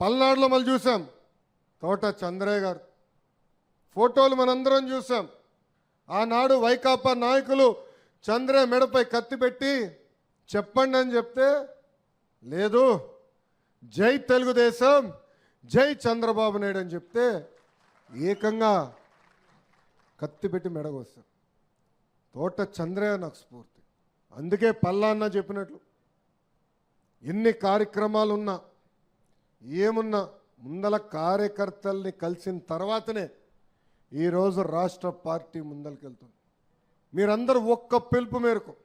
పల్నాడులో మళ్ళీ చూసాం. తోట చంద్రయ్య గారు. ఫోటోలు మనందరం చూసాం. ఆనాడు వైకాపా నాయకులు చంద్రయ్య మెడపై కత్తి పెట్టి చెప్పండి అని చెప్తే లేదు. జై తెలుగుదేశం జై చంద్రబాబు నాయుడు అని చెప్తే ఏకంగా కత్తి పెట్టి మెడగొస్తారు తోట చంద్రయ్య నాకు స్ఫూర్తి. అందుకే పల్లా అన్న చెప్పినట్లు ఎన్ని కార్యక్రమాలు ఉన్నా ఏమున్నా ముందల కార్యకర్తల్ని కలిసిన తర్వాతనే ఈరోజు రాష్ట్ర పార్టీ ముందలకెళ్తుంది మీరందరూ ఒక్క పిలుపు మేరకు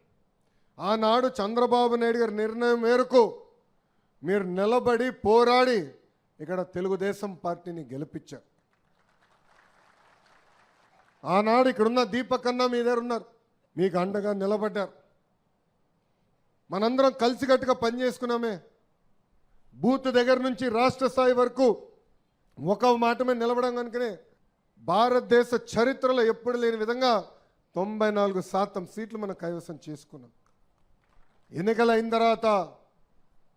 ఆనాడు చంద్రబాబు నాయుడు గారి నిర్ణయం మేరకు మీరు నిలబడి పోరాడి ఇక్కడ తెలుగుదేశం పార్టీని గెలిపించారు. ఆనాడు ఇక్కడున్న దీపకన్నా మీ దగ్గర ఉన్నారు. మీకు అండగా నిలబడ్డారు. మనందరం కలిసికట్టుగా పనిచేసుకున్నామే బూత్ దగ్గర నుంచి రాష్ట్ర స్థాయి వరకు ఒక మాటమే నిలబడం కనుకనే భారతదేశ చరిత్రలో ఎప్పుడు లేని విధంగా తొంభై నాలుగు శాతం సీట్లు మనం కైవసం చేసుకున్నాం. ఎన్నికలు అయిన తర్వాత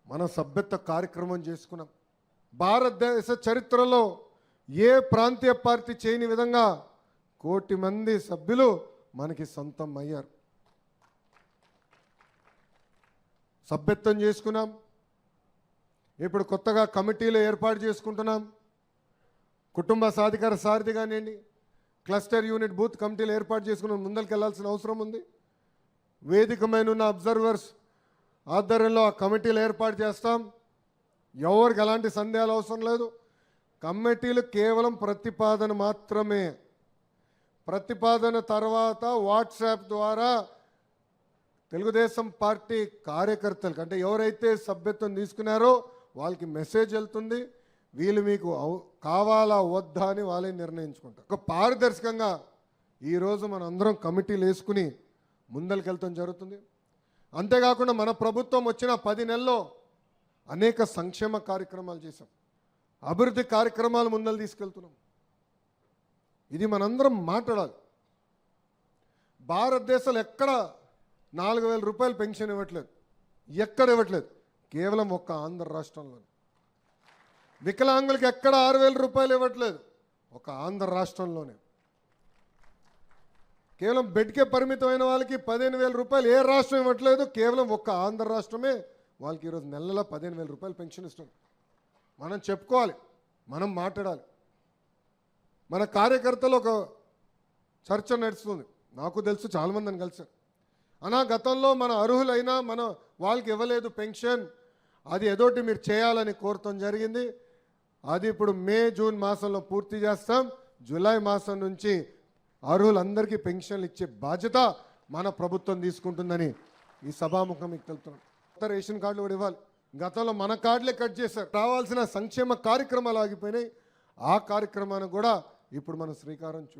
మనం సభ్యత్వ కార్యక్రమం చేసుకున్నాం. భారతదేశ చరిత్రలో ఏ ప్రాంతీయ పార్టీ చేయని విధంగా కోటి మంది సభ్యులు మనకి సొంతం అయ్యారు. సభ్యత్వం చేసుకున్నాం. ఇప్పుడు కొత్తగా కమిటీలు ఏర్పాటు చేసుకుంటున్నాం. కుటుంబ సాధికార సారథి కానివ్వండి క్లస్టర్ యూనిట్ బూత్ కమిటీలు ఏర్పాటు చేసుకుని ముందరికి వెళ్ళాల్సిన అవసరం ఉంది. వేదికమైన ఉన్న అబ్జర్వర్స్ ఆధ్వర్యంలో ఆ కమిటీలు ఏర్పాటు చేస్తాం. ఎవరికి ఎలాంటి సందేహాలు అవసరం లేదు. కమిటీలు కేవలం ప్రతిపాదన మాత్రమే. ప్రతిపాదన తర్వాత వాట్సాప్ ద్వారా తెలుగుదేశం పార్టీ కార్యకర్తలకు అంటే ఎవరైతే సభ్యత్వం తీసుకున్నారో వాళ్ళకి మెసేజ్ వెళ్తుంది వీళ్ళు మీకు కావాలా వద్దా అని వాళ్ళే నిర్ణయించుకుంటారు. ఒక పారదర్శకంగా ఈరోజు మన అందరం కమిటీలు వేసుకుని ముందరికెళ్తాం జరుగుతుంది. అంతేకాకుండా మన ప్రభుత్వం వచ్చిన పది నెలల్లో అనేక సంక్షేమ కార్యక్రమాలు చేశాం. అభివృద్ధి కార్యక్రమాలు ముందలు తీసుకెళ్తున్నాం. ఇది మనందరం మాట్లాడాలి. భారతదేశంలో ఎక్కడ నాలుగు వేల రూపాయలు పెన్షన్ ఇవ్వట్లేదు ఎక్కడ ఇవ్వట్లేదు. కేవలం ఒక్క ఆంధ్ర రాష్ట్రంలోనే. వికలాంగులకు ఎక్కడ ఆరు వేల రూపాయలు ఇవ్వట్లేదు. ఒక ఆంధ్ర రాష్ట్రంలోనే. కేవలం బెడ్కే పరిమితమైన వాళ్ళకి పదిహేను వేల రూపాయలు ఏ రాష్ట్రం ఇవ్వట్లేదు. కేవలం ఒక్క ఆంధ్ర రాష్ట్రమే వాళ్ళకి ఈరోజు నెలలో పదిహేను వేల రూపాయలు పెన్షన్ ఇస్తుంది. మనం చెప్పుకోవాలి. మనం మాట్లాడాలి. మన కార్యకర్తలు ఒక చర్చ నడుస్తుంది. నాకు తెలుసు చాలామందిని కలిసారు. అనా గతంలో మన అర్హులైనా మన వాళ్ళకి ఇవ్వలేదు పెన్షన్. అది ఏదోటి మీరు చేయాలని కోరటం జరిగింది. అది ఇప్పుడు మే జూన్ మాసంలో పూర్తి చేస్తాం. జూలై మాసం నుంచి అర్హులందరికీ పెన్షన్లు ఇచ్చే బాధ్యత మన ప్రభుత్వం తీసుకుంటుందని ఈ సభాముఖం మీకు తెలుపుతున్నాం. కొత్త రేషన్ కార్డులు కూడా ఇవ్వాలి. గతంలో మన కార్డులే కట్ చేశారు. రావాల్సిన సంక్షేమ కార్యక్రమాలు ఆగిపోయినాయి. ఆ కార్యక్రమానికి కూడా ఇప్పుడు మనం శ్రీకారం చు